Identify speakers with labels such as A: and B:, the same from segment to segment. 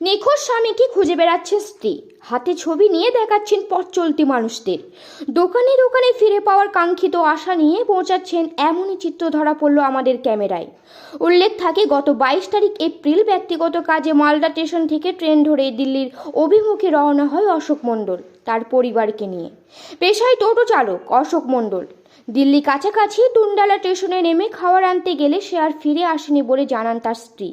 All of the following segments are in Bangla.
A: নিখোঁজ স্বামীকে খুঁজে বেড়াচ্ছে স্ত্রী। হাতে ছবি নিয়ে দেখাচ্ছেন পথ চলতি মানুষদের। দোকানে দোকানে ফিরে পাওয়ার কাঙ্ক্ষিত আশা নিয়ে পৌঁছাচ্ছেন এমনই চিত্র ধরা পড়ল আমাদের ক্যামেরায়। উল্লেখ থাকে, গত বাইশ তারিখ এপ্রিল ব্যক্তিগত কাজে মালদা স্টেশন থেকে ট্রেন ধরে দিল্লির অভিমুখে রওনা হয় অশোক মণ্ডল, তার পরিবারকে নিয়ে। পেশায় টোটো চালক অশোক মণ্ডল। দিল্লি কাছাকাছি টুন্ডালা স্টেশনে নেমে খাওয়ার আনতে গেলে সে আর ফিরে আসেনি বলে জানান তার স্ত্রী।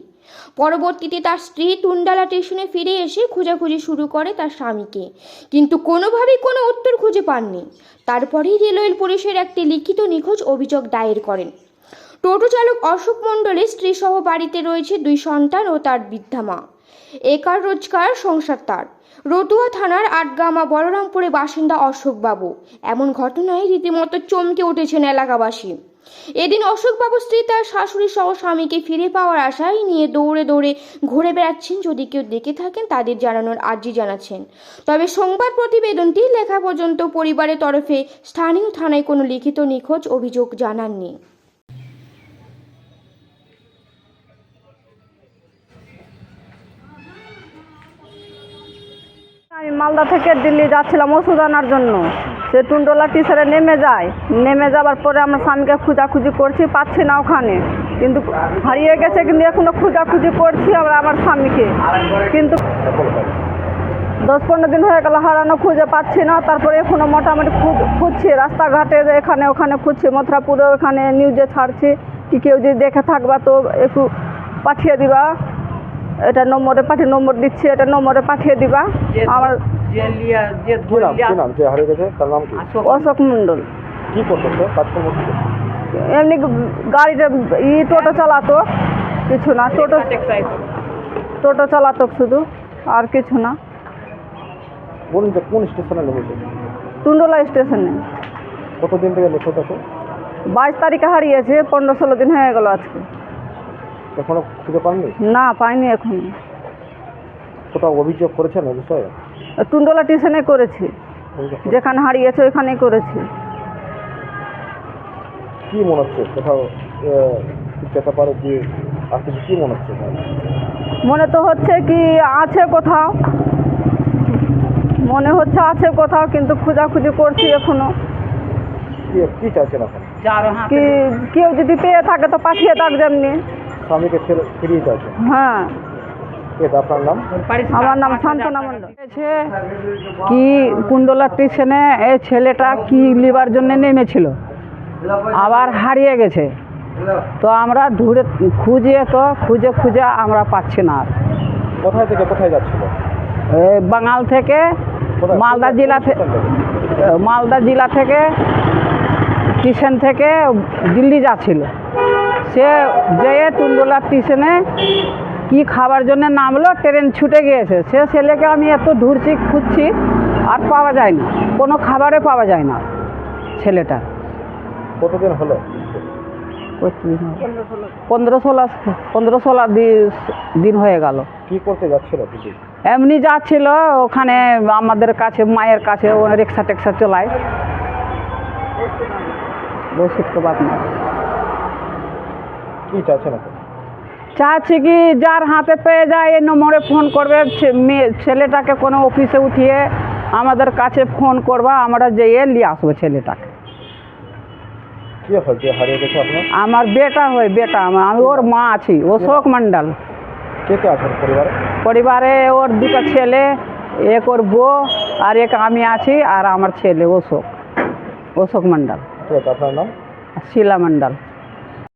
A: পরবর্তীতে তার স্ত্রী টুন্ডালা স্টেশনে ফিরে এসে খোঁজাখুঁজি শুরু করে তার স্বামীকে। কিন্তু কোনোভাবেই কোনো উত্তর খুঁজে পাননি। তারপরেই রেলওয়ে পুলিশের একটি লিখিত নিখোঁজ অভিযোগ দায়ের করেন। টোটো চালক অশোক মণ্ডলের স্ত্রী সহ বাড়িতে রয়েছে দুই সন্তান ও তার বৃদ্ধা মা। একার রোজগার সংসার তার। রতুয়া থানার আটগামা বলরামপুরে বাসিন্দা অশোকবাবু। এমন ঘটনায় রীতিমতো চমকে উঠেছেন এলাকাবাসী। এদিন অশোকবাবু স্ত্রী তার শাশুড়ি সহ স্বামীকে ফিরে পাওয়ার আশায় নিয়ে দৌড়ে দৌড়ে ঘুরে বেড়াচ্ছেন। যদি কেউ দেখে থাকেন, তাদের জানানোর আর্জি জানাচ্ছেন। তবে সংবাদ প্রতিবেদনটি লেখা পর্যন্ত পরিবারের তরফে স্থানীয় থানায় কোনো লিখিত নিখোঁজ অভিযোগ জানাননি।
B: আমি মালদা থেকে দিল্লি যাচ্ছিলাম ওষুধ আনার জন্য। সে টুন্ডোলা টিচারে নেমে যায়। নেমে যাবার পরে আমরা স্বামীকে খোঁজাখুঁজি করছি, পাচ্ছি না ওখানে। কিন্তু হারিয়ে গেছে, কিন্তু এখনও খোঁজাখুঁজি করছি আমরা আমার স্বামীকে। কিন্তু দশ পনেরো দিন হয়ে গেল, হারানো খুঁজে পাচ্ছি না। তারপরে এখনও মোটামুটি খুঁজ- খুঁজছি, রাস্তাঘাটে এখানে ওখানে খুঁজছি মথুরাপুরে ওখানে নিউজে ছাড়ছি। কি কেউ যদি দেখে থাকবা তো একটু পাঠিয়ে দিবা। এটা নম্বরে পাঠিয়ে নম্বর দিচ্ছি এটা নম্বরে পাঠিয়ে দিবা। আমার অশোক। মন্ডল
C: কি?
B: এমনি গাড়িটা ই টোটো চালাতো কিছু না। টোটো টোটো চালাতো শুধু আর কিছু না।
C: বলুন যে কোন স্টেশনে নেমেছে
B: টুন্ডলা স্টেশনে।
C: কতদিন থেকে
B: বাইশ তারিখে হারিয়েছে পনেরো ষোলো দিন হয়ে গেল আজকে।
C: এখনও খুঁজে পাননি?
B: না পাইনি এখন।
C: কোথাও অভিযোগ করেছেন এ বিষয়ে?
B: টুন্ডলা স্টেশনে করেছি। যেখানে হারিয়েছে ওইখানেই করেছি।
C: কি মনে হচ্ছে? কোথাও যেতে পারে কি? আর কিছু কি মনে হচ্ছে?
B: মনে তো হচ্ছে কি আছে কোথাও। মনে হচ্ছে আছে কোথাও কিন্তু খোঁজাখুঁজি করছি এখনও।
C: কি কি চাইছেন এখন
B: কি কেউ যদি পেয়ে থাকে তো পাঠিয়ে থাক যেমনি।
C: স্বামীকে ফিরিয়ে চাইছেন
B: হ্যাঁ।
C: আপনার নাম?
B: আমার নাম শান্তনা মণ্ডল।
D: কি কুণ্ডলা স্টেশনে এই ছেলেটা কি লিবার জন্য নেমেছিল? আবার হারিয়ে গেছে। তো আমরা ঘুরে খুঁজে তো খুঁজে খুঁজে আমরা পাচ্ছি না আর।
C: কোথায় থেকে কোথায় যাচ্ছিল?
D: বাঙাল থেকে মালদা জেলা থেকে
C: থেকে?
D: মালদা জেলা থেকে স্টেশন থেকে দিল্লি যাচ্ছিল। সে যেয়ে টুন্ডলা স্টেশনে কি খাবার জন্য নামলো ট্রেন ছুটে গিয়েছে। সে ছেলেকে আমি এত ঢুরছি খুঁজছি আর পাওয়া যায় না কোনো খাবারে পাওয়া যায় না ছেলেটা
C: কতদিন হলো?
D: পনেরো ষোলো পনেরো ষোলো দিন হয়ে গেল।
C: কি করতে যাচ্ছিল
D: এমনি যাচ্ছিল ওখানে আমাদের কাছে মায়ের কাছে ও রিক্সা টেক্সা চলায়। তো বাপ না
C: কি এখন
D: চাচ্ছি কি যার হাতে পেয়ে যায় এই নম্বরে ফোন করবে ছে- মেয়ে ছেলেটাকে কোনো অফিসে উঠিয়ে আমাদের কাছে ফোন করবা আমরা যেয়ে নিয়ে আসব ছেলেটাকে।
C: কি হয়েছে হারিয়ে গেছে আপনার?
D: আমার বেটা হয় বেটা আমার আমি ওর মা আছি অশোক মণ্ডল।
C: কে কে আছেন পরিবারে?
D: পরিবারে ওর দুটো ছেলে এক ওর বউ আর এক আমি আছি আর আমার ছেলে অশোক অশোক মণ্ডল।
C: ঠিক আছে আপনার নাম?
D: শিলা মণ্ডল।